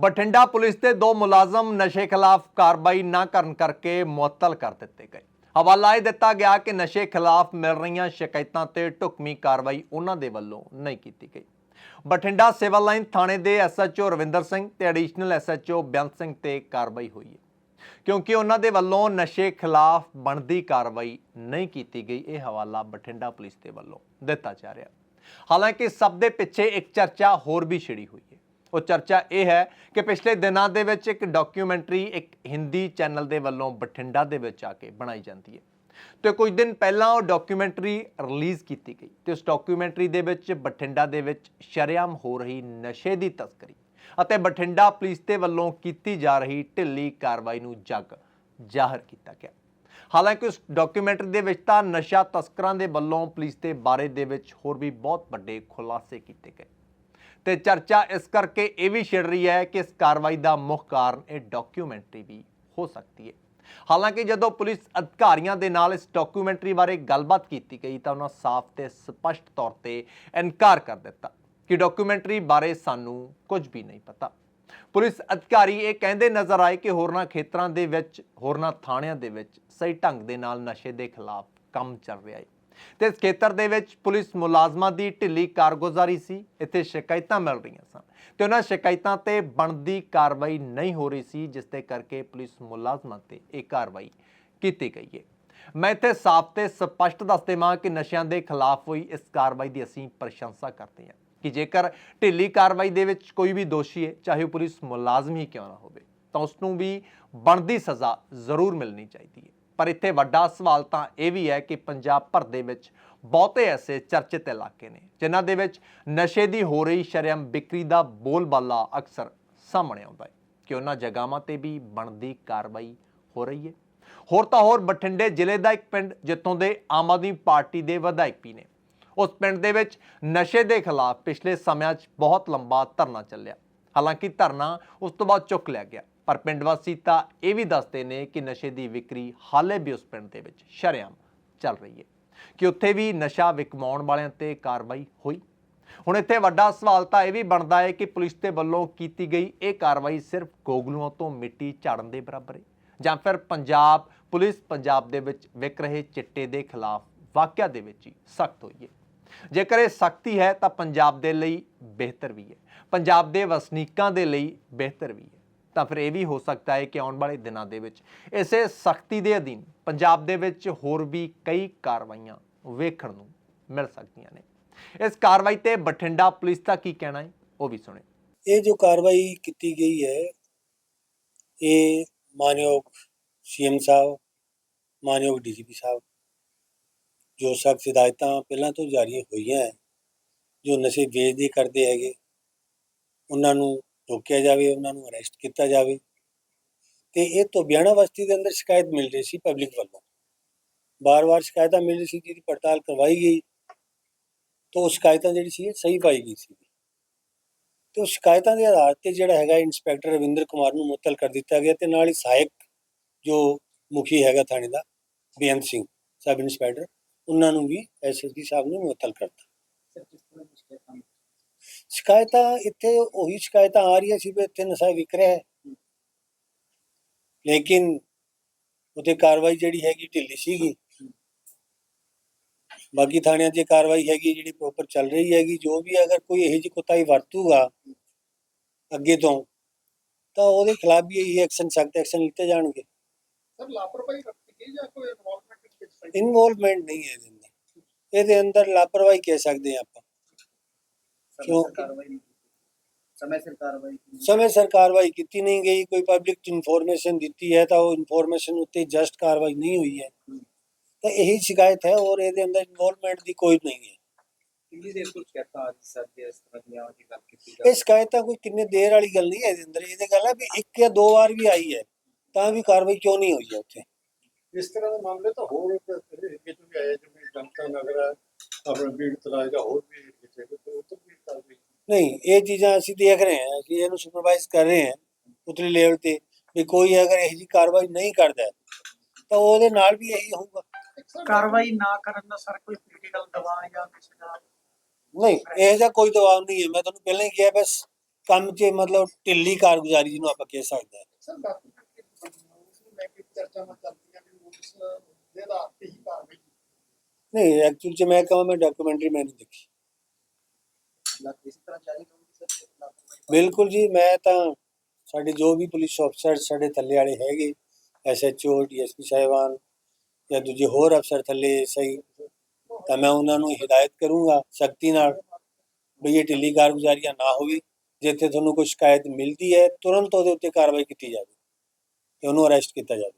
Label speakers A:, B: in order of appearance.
A: Bathinda police ਦੇ ਦੋ ਮੁਲਾਜ਼ਮ ਨਸ਼ੇ ਖਿਲਾਫ ਕਾਰਵਾਈ ਨਾ ਕਰਨ ਕਰਕੇ ਮੁਅੱਤਲ ਕਰ ਦਿੱਤੇ ਗਏ। ਹਵਾਲਾ ਇਹ ਦਿੱਤਾ ਗਿਆ ਕਿ ਨਸ਼ੇ ਖਿਲਾਫ ਮਿਲ ਰਹੀਆਂ ਸ਼ਿਕਾਇਤਾਂ ਤੇ ਢੁਕਵੀਂ ਕਾਰਵਾਈ ਉਹਨਾਂ ਦੇ ਵੱਲੋਂ ਨਹੀਂ ਕੀਤੀ ਗਈ। ਬਠਿੰਡਾ ਸਿਵਲ ਲਾਈਨ ਥਾਣੇ ਦੇ ਐਸਐਚਓ ਰਵਿੰਦਰ ਸਿੰਘ ਤੇ ਐਡੀਸ਼ਨਲ ਐਸਐਚਓ ਬੇਅੰਤ ਸਿੰਘ ਤੇ ਕਾਰਵਾਈ ਹੋਈ ਹੈ। ਕਿਉਂਕਿ ਉਹਨਾਂ ਦੇ ਵੱਲੋਂ ਨਸ਼ੇ ਖਿਲਾਫ ਬਣਦੀ ਕਾਰਵਾਈ ਨਹੀਂ ਕੀਤੀ ਗਈ, ਇਹ ਹਵਾਲਾ ਬਠਿੰਡਾ ਪੁਲਿਸ ਦੇ ਵੱਲੋਂ ਦਿੱਤਾ ਜਾ ਰਿਹਾ ਹਾਲਾਂਕਿ ਸਭ ਦੇ ਪਿੱਛੇ ਇੱਕ ਚਰਚਾ ਹੋਰ ਵੀ ਛਿੜੀ ਹੋਈ ਹੈ। ਉਹ ਚਰਚਾ ਇਹ ਹੈ ਕਿ ਪਿਛਲੇ ਦਿਨਾਂ ਦੇ ਵਿੱਚ ਇੱਕ ਡਾਕੂਮੈਂਟਰੀ ਇੱਕ ਹਿੰਦੀ ਚੈਨਲ ਦੇ ਵੱਲੋਂ ਬਠਿੰਡਾ ਦੇ ਵਿੱਚ ਆ ਕੇ ਬਣਾਈ ਜਾਂਦੀ ਹੈ। ਤੇ ਕੁਝ ਦਿਨ ਪਹਿਲਾਂ ਉਹ ਡਾਕੂਮੈਂਟਰੀ ਰਿਲੀਜ਼ ਕੀਤੀ ਗਈ ਤੇ ਉਸ ਡਾਕੂਮੈਂਟਰੀ ਦੇ ਵਿੱਚ ਬਠਿੰਡਾ ਦੇ ਵਿੱਚ ਸ਼ਰੇਆਮ ਹੋ ਰਹੀ ਨਸ਼ੇ ਦੀ ਤਸਕਰੀ ਅਤੇ ਬਠਿੰਡਾ ਪੁਲਿਸ ਦੇ ਵੱਲੋਂ ਕੀਤੀ ਜਾ ਰਹੀ ਢਿੱਲੀ ਕਾਰਵਾਈ ਨੂੰ ਜਗ ਜ਼ਾਹਰ ਕੀਤਾ ਗਿਆ। ਹਾਲਾਂਕਿ ਉਸ ਡਾਕੂਮੈਂਟਰੀ ਦੇ ਵਿੱਚ ਤਾਂ ਨਸ਼ਾ ਤਸਕਰਾਂ ਦੇ ਵੱਲੋਂ ਪੁਲਿਸ ਦੇ ਬਾਰੇ ਦੇ ਵਿੱਚ ਹੋਰ ਵੀ ਬਹੁਤ ਵੱਡੇ ਖੁਲਾਸੇ ਕੀਤੇ ਗਏ। ਤੇ ਚਰਚਾ ਇਸ ਕਰਕੇ ਇਹ ਵੀ ਛਿੜ ਰਹੀ ਹੈ ਕਿ ਇਸ ਕਾਰਵਾਈ ਦਾ ਮੁੱਖ ਕਾਰਨ ਇਹ ਡਾਕੂਮੈਂਟਰੀ ਵੀ ਹੋ ਸਕਦੀ ਹੈ। ਹਾਲਾਂਕਿ ਜਦੋਂ ਪੁਲਿਸ ਅਧਿਕਾਰੀਆਂ ਦੇ ਨਾਲ ਇਸ ਡਾਕੂਮੈਂਟਰੀ ਬਾਰੇ ਗੱਲਬਾਤ ਕੀਤੀ ਗਈ ਤਾਂ ਉਹਨਾਂ ਸਾਫ਼ ਤੇ ਸਪਸ਼ਟ ਤੌਰ ਤੇ ਇਨਕਾਰ ਕਰ ਦਿੱਤਾ ਕਿ ਡਾਕੂਮੈਂਟਰੀ ਬਾਰੇ ਸਾਨੂੰ ਕੁਝ ਵੀ ਨਹੀਂ ਪਤਾ। ਪੁਲਿਸ ਅਧਿਕਾਰੀ ਇਹ ਕਹਿੰਦੇ ਨਜ਼ਰ ਆਏ ਕਿ ਹੋਰਨਾਂ ਖੇਤਰਾਂ ਦੇ ਵਿੱਚ, ਹੋਰਨਾਂ ਥਾਣਿਆਂ ਦੇ ਵਿੱਚ ਸਹੀ ਢੰਗ ਦੇ ਨਾਲ ਨਸ਼ੇ ਦੇ ਖਿਲਾਫ ਕੰਮ ਚੱਲ ਰਿਹਾ ਹੈ। ਤੇ ਇਸ ਖੇਤਰ ਦੇ ਵਿੱਚ ਪੁਲਿਸ ਮੁਲਾਜ਼ਮਾਂ ਦੀ ਢਿੱਲੀ ਕਾਰਗੁਜ਼ਾਰੀ ਸੀ, ਇੱਥੇ ਸ਼ਿਕਾਇਤਾਂ ਮਿਲ ਰਹੀਆਂ ਸਨ। ਤੇ ਉਹਨਾਂ ਸ਼ਿਕਾਇਤਾਂ ਤੇ ਬਣਦੀ ਕਾਰਵਾਈ ਨਹੀਂ ਹੋ ਰਹੀ ਸੀ, ਜਿਸ ਦੇ ਕਰਕੇ ਪੁਲਿਸ ਮੁਲਾਜ਼ਮਾਂ ਤੇ ਇਹ ਕਾਰਵਾਈ ਕੀਤੀ ਗਈ ਹੈ। ਮੈਂ ਇੱਥੇ ਸਾਫ਼ ਤੇ ਸਪਸ਼ਟ ਦੱਸ ਦੇਵਾਂ ਕਿ ਨਸ਼ਿਆਂ ਦੇ ਖਿਲਾਫ ਹੋਈ ਇਸ ਕਾਰਵਾਈ ਦੀ ਅਸੀਂ ਪ੍ਰਸ਼ੰਸਾ ਕਰਦੇ ਹਾਂ ਕਿ ਜੇਕਰ ਢਿੱਲੀ ਕਾਰਵਾਈ ਦੇ ਵਿੱਚ ਕੋਈ ਵੀ ਦੋਸ਼ੀ ਹੈ, ਚਾਹੇ ਉਹ ਪੁਲਿਸ ਮੁਲਾਜ਼ਮ ਹੀ ਕਿਉਂ ਨਾ ਹੋਵੇ, ਤਾਂ ਉਸ ਨੂੰ ਵੀ ਬਣਦੀ ਸਜ਼ਾ ਜ਼ਰੂਰ ਮਿਲਣੀ ਚਾਹੀਦੀ ਹੈ। ਪਰ ਇੱਥੇ ਵੱਡਾ ਸਵਾਲ ਤਾਂ ਇਹ ਵੀ ਹੈ ਕਿ ਪੰਜਾਬ ਭਰ ਦੇ ਵਿੱਚ ਬਹੁਤੇ ਐਸੇ ਚਰਚਿਤ ਇਲਾਕੇ ਨੇ, ਜਿਨ੍ਹਾਂ ਦੇ ਵਿੱਚ ਨਸ਼ੇ ਦੀ ਹੋ ਰਹੀ ਸ਼ਰਮ ਵਿਕਰੀ ਦਾ ਬੋਲਬਾਲਾ ਅਕਸਰ ਸਾਹਮਣੇ ਆਉਂਦਾ ਹੈ ਕਿ ਉਹਨਾਂ ਜਗ੍ਹਾਵਾਂ ਤੇ ਵੀ ਬਣਦੀ ਕਾਰਵਾਈ ਹੋ ਰਹੀ ਹੈ। ਹੋਰ ਤਾਂ ਹੋਰ ਬਠਿੰਡੇ ਜ਼ਿਲ੍ਹੇ ਦਾ ਇੱਕ ਪਿੰਡ ਜਿੱਥੋਂ ਦੇ ਆਮ ਆਦਮੀ ਪਾਰਟੀ ਦੇ ਵਿਧਾਇਕ ਵੀ ਨੇ। ਉਸ ਪਿੰਡ ਦੇ ਵਿੱਚ ਨਸ਼ੇ ਦੇ ਖਿਲਾਫ ਪਿਛਲੇ ਸਮਿਆਂ 'ਚ ਬਹੁਤ ਲੰਬਾ ਧਰਨਾ ਚੱਲਿਆ। ਹਾਲਾਂਕਿ ਧਰਨਾ ਉਸ ਤੋਂ ਬਾਅਦ ਚੁੱਕ ਲਿਆ ਗਿਆ। ਪਰ ਪਿੰਡ ਵਾਸੀ ਤਾਂ ਇਹ ਵੀ ਦੱਸਦੇ ਨੇ ਕਿ ਨਸ਼ੇ ਦੀ ਵਿਕਰੀ ਹਾਲੇ ਵੀ ਉਸ ਪਿੰਡ ਦੇ ਵਿੱਚ ਸ਼ਰੇਆਮ ਚੱਲ ਰਹੀ ਹੈ। ਕਿ ਉੱਥੇ ਵੀ ਨਸ਼ਾ ਵਿਕਮਾਉਣ ਵਾਲਿਆਂ ਤੇ ਕਾਰਵਾਈ ਹੋਈ। ਹੁਣ ਇੱਥੇ ਵੱਡਾ ਸਵਾਲ ਤਾਂ ਇਹ ਵੀ ਬਣਦਾ ਹੈ ਕਿ ਪੁਲਿਸ ਦੇ ਵੱਲੋਂ ਕੀਤੀ ਗਈ ਇਹ ਕਾਰਵਾਈ ਸਿਰਫ ਗੋਗਲੂਆਂ ਤੋਂ ਮਿੱਟੀ ਝਾੜਨ ਦੇ ਬਰਾਬਰ ਹੈ ਜਾਂ ਫਿਰ ਪੰਜਾਬ, ਪੁਲਿਸ ਪੰਜਾਬ ਦੇ ਵਿੱਚ ਵਿਕ ਰਹੇ ਚਿੱਟੇ ਦੇ ਖਿਲਾਫ ਵਾਕਿਆ ਦੇ ਵਿੱਚ ਹੀ ਸਖਤ ਹੋਈ ਹੈ। ਜੇਕਰ ਇਹ ਸਖਤੀ ਹੈ ਤਾਂ ਪੰਜਾਬ ਦੇ ਲਈ ਬਿਹਤਰ ਵੀ ਹੈ। ਪੰਜਾਬ ਦੇ ਵਸਨੀਕਾਂ ਦੇ ਲਈ ਬਿਹਤਰ ਵੀ ਹੈ। ਤਾਂ ਫਿਰ ਇਹ ਵੀ ਹੋ ਸਕਦਾ ਹੈ ਕਿ ਆਉਣ ਵਾਲੇ ਦਿਨਾਂ ਦੇ ਵਿੱਚ ਇਸੇ ਸਖਤੀ ਦੇ ਅਧੀਨ ਪੰਜਾਬ ਦੇ ਵਿੱਚ ਹੋਰ ਵੀ ਕਈ ਕਾਰਵਾਈਆਂ ਵੇਖਣ ਨੂੰ ਮਿਲ ਸਕਦੀਆਂ ਨੇ। ਇਸ ਕਾਰਵਾਈ ਤੇ ਬਠਿੰਡਾ ਪੁਲਿਸ ਦਾ ਕੀ ਕਹਿਣਾ ਹੈ, ਉਹ ਵੀ ਸੁਣੇ
B: ਇਹ ਜੋ ਕਾਰਵਾਈ ਕੀਤੀ ਗਈ ਹੈ, ਇਹ ਮਾਨਯੋਗ ਸੀਐਮ ਸਾਹਿਬ, ਮਾਨਯੋਗ ਡੀਜੀਪੀ ਸਾਹਿਬ, ਜੋ ਸਖਤ ਹਦਾਇਤਾਂ ਪਹਿਲਾਂ ਤੋਂ ਜਾਰੀ ਹੋਈਆਂ ਹੈ, ਜੋ ਨਸ਼ੇ ਵੇਚਦੇ ਕਰਦੇ ਹੈਗੇ, ਉਹਨਾਂ ਨੂੰ ਰੋਕਿਆ ਜਾਵੇ, ਉਹਨਾਂ ਨੂੰ ਅਰੈਸਟ ਕੀਤਾ ਜਾਵੇ। ਤੇ ਇਹ ਤੋਂ ਬਸਤੀ ਦੇ ਅੰਦਰ ਸ਼ਿਕਾਇਤ ਮਿਲ ਰਹੀ ਸੀ ਪਬਲਿਕ ਵੱਲੋਂ। ਬਾਰ-ਬਾਰ ਸ਼ਿਕਾਇਤਾਂ ਮਿਲ ਰਹੀ ਸੀ ਜਿਹਦੀ ਪੜਤਾਲ ਕਰਵਾਈ ਗਈ। ਤਾਂ ਉਹ ਸ਼ਿਕਾਇਤਾਂ ਜਿਹੜੀ ਸੀ ਸਹੀ ਪਾਈ ਗਈ ਸੀ। ਤੇ ਉਹ ਸ਼ਿਕਾਇਤਾਂ ਦੇ ਆਧਾਰ ਤੇ ਜਿਹੜਾ ਹੈਗਾ, ਇੰਸਪੈਕਟਰ ਰਵਿੰਦਰ ਕੁਮਾਰ ਨੂੰ ਮੁਅੱਤਲ ਕਰ ਦਿੱਤਾ ਗਿਆ ਤੇ ਨਾਲ ਹੀ ਸਹਾਇਕ ਜੋ ਮੁਖੀ ਹੈਗਾ ਥਾਣੇ ਦਾ, ਬੇਅੰਤ ਸਿੰਘ ਸਬ ਇੰਸਪੈਕਟਰ ਉਹਨਾਂ ਨੂੰ ਵੀ ਐਸਐਸਪੀ ਸਾਹਿਬ ਨੇ ਮੁਅੱਤਲ ਕਰਤਾ। ਸ਼ਿਕਾਇਤਾਂ ਇੱਥੇ ਉਹੀ ਸ਼ਿਕਾਇਤਾਂ ਆ ਰਹੀਆਂ ਸੀ ਵੀ ਇੱਥੇ ਨਸ਼ਾ ਵਿਕ ਰਿਹਾ ਹੈ। ਲੇਕਿਨ ਉਤੇ ਕਾਰਵਾਈ ਜਿਹੜੀ ਹੈਗੀ ਢਿੱਲੀ ਸੀਗੀ। ਬਾਕੀ ਥਾਣਿਆਂ 'ਚ ਕਾਰਵਾਈ ਹੈਗੀ ਜਿਹੜੀ ਪ੍ਰੋਪਰ ਚੱਲ ਰਹੀ ਹੈਗੀ। ਜੋ ਵੀ ਅਗਰ ਕੋਈ ਇਹੋ ਜਿਹੀ ਕੁਤਾਈ ਵਰਤੂਗਾ ਅੱਗੇ ਤੋਂ ਤਾਂ ਉਹਦੇ ਖਿਲਾਫ ਵੀ ਇਹੀ ਐਕਸ਼ਨ ਸਖਤ ਐਕਸ਼ਨ ਲਿੱਤੇ ਜਾਣਗੇ।
C: ਸਰ ਲਾਪਰਵਾਹੀ ਗਈ ਜਾਂ ਕੋਈ ਇਨਵੋਲਵਮੈਂਟ
B: ਇਨਵੋਲਵਮੈਂਟ ਨਹੀਂ ਹੈ ਇਹਦੇ ਅੰਦਰ। ਇਹਦੇ ਅੰਦਰ ਲਾਪਰਵਾਹੀ ਕਹਿ ਸਕਦੇ ਆਪਾਂ। ਕਿਉਂ?
C: ਕਾਰਵਾਈ ਸਮੇਂ ਸਿਰ ਕਾਰਵਾਈ
B: ਸਮੇਂ ਸਿਰ ਕਾਰਵਾਈ ਕੀਤੀ ਨਹੀਂ ਗਈ ਕੋਈ ਪਬਲਿਕ ਚ ਇਨਫੋਰਮੇਸ਼ਨ ਦਿੱਤੀ ਹੈ ਤਾਂ ਉਹ ਇਨਫੋਰਮੇਸ਼ਨ ਉੱਤੇ ਜਸਟ ਕਾਰਵਾਈ ਨਹੀਂ ਹੋਈ ਹੈ ਤਾਂ ਇਹੀ ਸ਼ਿਕਾਇਤ ਹੈ ਔਰ ਇਹਦੇ ਅੰਦਰ ਇਨਵੋਲਵਮੈਂਟ ਦੀ ਕੋਈ ਨਹੀਂ ਹੈ
C: ਕਿੰਨੀ ਦੇਰ ਤੋਂ ਸ਼ਿਕਾਇਤਾਂ ਆ ਰਹੀ ਸਰ ਜੇ ਇਸ ਤਰ੍ਹਾਂ ਦੀਆਂ ਦੀ ਗੱਲ ਕੀਤੀ
B: ਇਹ ਸ਼ਿਕਾਇਤਾਂ ਕੋਈ ਕਿੰਨੇ ਦੇਰ ਵਾਲੀ ਗੱਲ ਨਹੀਂ ਹੈ ਇਹਦੇ ਅੰਦਰ ਇਹਦੇ ਗੱਲ ਹੈ ਵੀ ਇੱਕ ਜਾਂ ਦੋ ਵਾਰ ਵੀ ਆਈ ਹੈ ਤਾਂ ਵੀ ਕਾਰਵਾਈ ਕਿਉਂ ਨਹੀਂ ਹੋਈ ਹੈ ਉੱਥੇ
D: ਇਸ ਤਰ੍ਹਾਂ ਦੇ ਮਾਮਲੇ ਤਾਂ ਹੋਰ ਏਰੀਏ ਤੋਂ ਵੀ ਆਏ ਜਿਵੇਂ ਜਨਤਾ ਨਗਰ ਹੈ ਆਪਣਾ ਬੀੜ ਤਲਾਜ ਦਾ ਹੋਰ ਵੀ ਏਰੀਏ ਚ ਹੈਗੇ, ਤੇ ਉੱਧਰ ਵੀ ਕਾਰਵਾਈ
B: ਨਹੀਂ ਇਹ ਚੀਜ਼ਾਂ ਅਸੀਂ ਦੇਖ ਰਹੇ ਹਾਂ ਅਸੀਂ ਇਹਨੂੰ ਸੁਪਰਵਾਈਜ਼ ਕਰ ਰਹੇ ਹਾਂ ਉਤਲੀ ਲੈਵਲ ਤੇ ਵੀ ਕੋਈ ਅਗਰ ਇਹੋ ਜਿਹੀ ਕਾਰਵਾਈ ਨਹੀਂ ਕਰਦਾ ਤਾਂ ਉਹਦੇ ਨਾਲ ਵੀ ਇਹੀ ਹੋਊਗਾ।
E: ਕਾਰਵਾਈ ਨਾ ਕਰਨ ਦਾ ਸਰ ਕੋਈ ਪੋਲੀਟੀਕਲ ਦਬਾਅ ਜਾਂ ਕਿਸੇ ਦਾ?
B: ਨਹੀਂ ਇਹ ਜਿਹਾ ਕੋਈ ਦਬਾਅ ਨਹੀਂ ਹੈ। ਮੈਂ ਤੁਹਾਨੂੰ ਪਹਿਲਾਂ ਹੀ ਕਿਹਾ ਬਸ ਕੰਮ 'ਚ ਮਤਲਬ ਢਿੱਲੀ ਕਾਰਗੁਜ਼ਾਰੀ ਜਿਹਨੂੰ ਆਪਾਂ ਕਹਿ ਸਕਦੇ ਹਾਂ।
D: ਸਰ ਡਾਕੂਮੈਂਟਰੀ ਉਸ ਨੂੰ ਲੈ ਕੇ ਚਰਚਾਵਾਂ ਚੱਲਦੀਆਂ ਵੀ ਉਸ ਦੇ ਆਧਾਰ ਤੇ ਹੀ ਕਾਰਵਾਈ
B: ਨਹੀਂ ਐਕਚੁਅਲ 'ਚ ਮੈਂ ਕਹਾਂ ਮੈਂ ਡਾਕੂਮੈਂਟਰੀ ਮੈਂ ਨਹੀਂ ਦੇਖੀ
C: ਇਸੇ ਤਰ੍ਹਾਂ ਜਾਰੀ ਰਹੂਗੀ ਸਰ ਲਾਪਰਵਾਹੀ
B: ਬਿਲਕੁਲ ਜੀ, ਮੈਂ ਤਾਂ ਸਾਡੇ ਜੋ ਵੀ ਪੁਲਿਸ ਅਫਸਰ ਸਾਡੇ ਥੱਲੇ ਵਾਲੇ ਹੈਗੇ ਐਸਐਚਓ ਡੀਐਸਪੀ ਸਾਹਿਬਾਨ ਜਾਂ ਦੂਜੇ ਹੋਰ ਅਫਸਰ ਥੱਲੇ ਸਹੀ, ਤਾਂ ਮੈਂ ਉਹਨਾਂ ਨੂੰ ਹਿਦਾਇਤ ਕਰੂੰਗਾ ਸਖਤੀ ਨਾਲ ਵੀ ਇਹ ਢਿੱਲੀ ਕਾਰਗੁਜ਼ਾਰੀਆਂ ਨਾ ਹੋਵੇ, ਜਿੱਥੇ ਤੁਹਾਨੂੰ ਕੋਈ ਸ਼ਿਕਾਇਤ ਮਿਲਦੀ ਹੈ, ਤੁਰੰਤ ਉਹਦੇ ਉੱਤੇ ਕਾਰਵਾਈ ਕੀਤੀ ਜਾਵੇ ਤੇ ਉਹਨੂੰ ਅਰੈਸਟ ਕੀਤਾ ਜਾਵੇ।